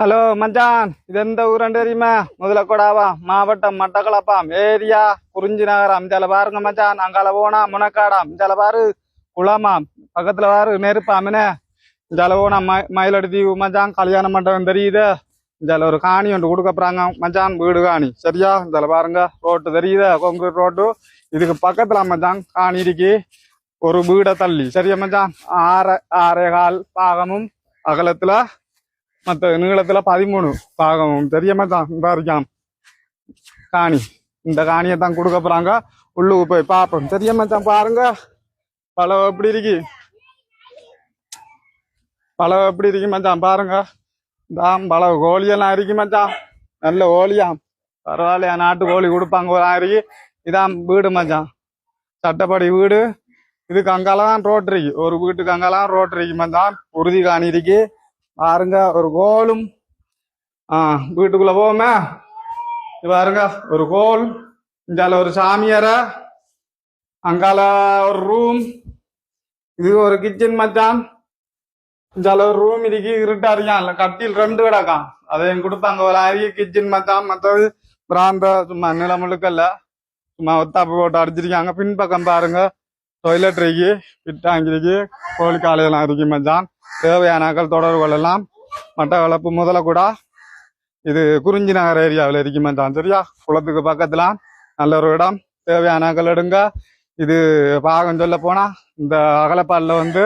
Hello மச்சான். இது எந்த ஊரண்டு தெரியுமா முதலக்கொடாவா மாவட்டம் மட்டக்களப்பாம் ஏரியா குறிஞ்சி நகரம் இதில் பாருங்க மச்சான் அங்கால போனா முனக்காடாம் இதில் பாரு குளமாம் பக்கத்துல பாரு நெருப்பாமினே இதில் போனா ம மயிலடி தீவு மச்சான் கல்யாண மண்டபம் தெரியுது இதில் ஒரு காணி ஒன்று கொடுக்கப்புறாங்க மச்சான் வீடு காணி சரியா இதில் பாருங்க ரோட்டு தெரியுது கொங்கு ரோட்டு இதுக்கு பக்கத்துல மச்சான் காணி இருக்கு ஒரு வீடை தள்ளி சரியா மச்சான் ஆறு ஆறே கால் பாகமும் அகலத்துல மற்ற நீளத்துல பதிமூணு பாகம் தெரியாம தான் பாருக்காம் காணி இந்த காணியை தான் கொடுக்க போறாங்க உள்ளுக்கு போய் பார்ப்போம் தெரியாம தான் பாருங்க பழம் எப்படி இருக்கு பழம் எப்படி இருக்கு மச்சான் பாருங்க தான் பல கோழியெல்லாம் இருக்கு மச்சான் நல்ல கோழியாம் பரவாயில்லையா நாட்டு கோழி கொடுப்பாங்க ஒரு ஆயிரம் இதான் வீடு மச்சான் சட்டப்படி வீடு இதுக்கு அங்கால தான் ரோட் இருக்கு ஒரு வீட்டுக்கு அங்காலாம் ரோட் இருக்கு மச்சான் உறுதி காணி இருக்கு பாருங்க ஒரு கோலும். ஆ வீட்டுக்குள்ள போவோமே? இது பாருங்க ஒரு கோல். இந்தால ஒரு சாமியார. அங்கால ஒரு ரூம் இது ஒரு கிச்சன் மச்சான். இந்தால ஒரு ரூம் இருக்கு இருட்டா இருக்கான் கட்டில் ரெண்டு கிடக்கான் அதையும் கொடுத்தாங்க ஒரு அரிய கிச்சன் மச்சான். மற்றது பிராந்த சும்மா நிலம் முழுக்கல்ல. சும்மா ஒத்தாப்பு போட்டு அடிச்சிருக்காங்க. பின்பக்கம் பாருங்க டொய்லெட் இருக்கு பிட்டாங்கிருக்கு கோழி காலையெல்லாம் இருக்கு மச்சான். தேவையானாக்கள் தொடர்பு கொள்ளலாம் மட்டக்களப்பு முதல கூட இது குறிஞ்சி நகர் ஏரியாவில் இருக்குமென்றான் சரியா? குளத்துக்கு பக்கத்துல நல்ல ஒரு இடம். தேவையானாக்கள் எடுங்க. இது பாகம் சொல்ல போனா இந்த அகலப்பால்ல வந்து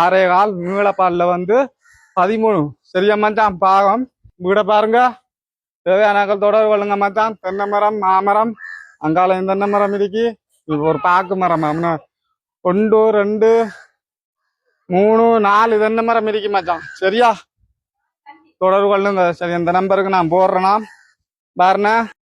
ஆறே கால் நீளப்பால்ல வந்து பதிமூணு. சரியா மச்சான்? பாகம். வீட பாருங்க. தேவையானாக்கள் தொடர்பு கொள்ளுங்க மச்சான்? தென்னை மரம் மாமரம் அங்கால தென்னை மரம் இருக்கு. இது ஒரு பாக்கு மரம். ஒன்று ரெண்டு மூணு நாலு தென்னை மரம் இருக்கு மச்சான். சரியா? தொடர்பு கொள்ளுங்க சரி இந்த நம்பருக்கு நான் போடுறேன்னா பாருண்ணே.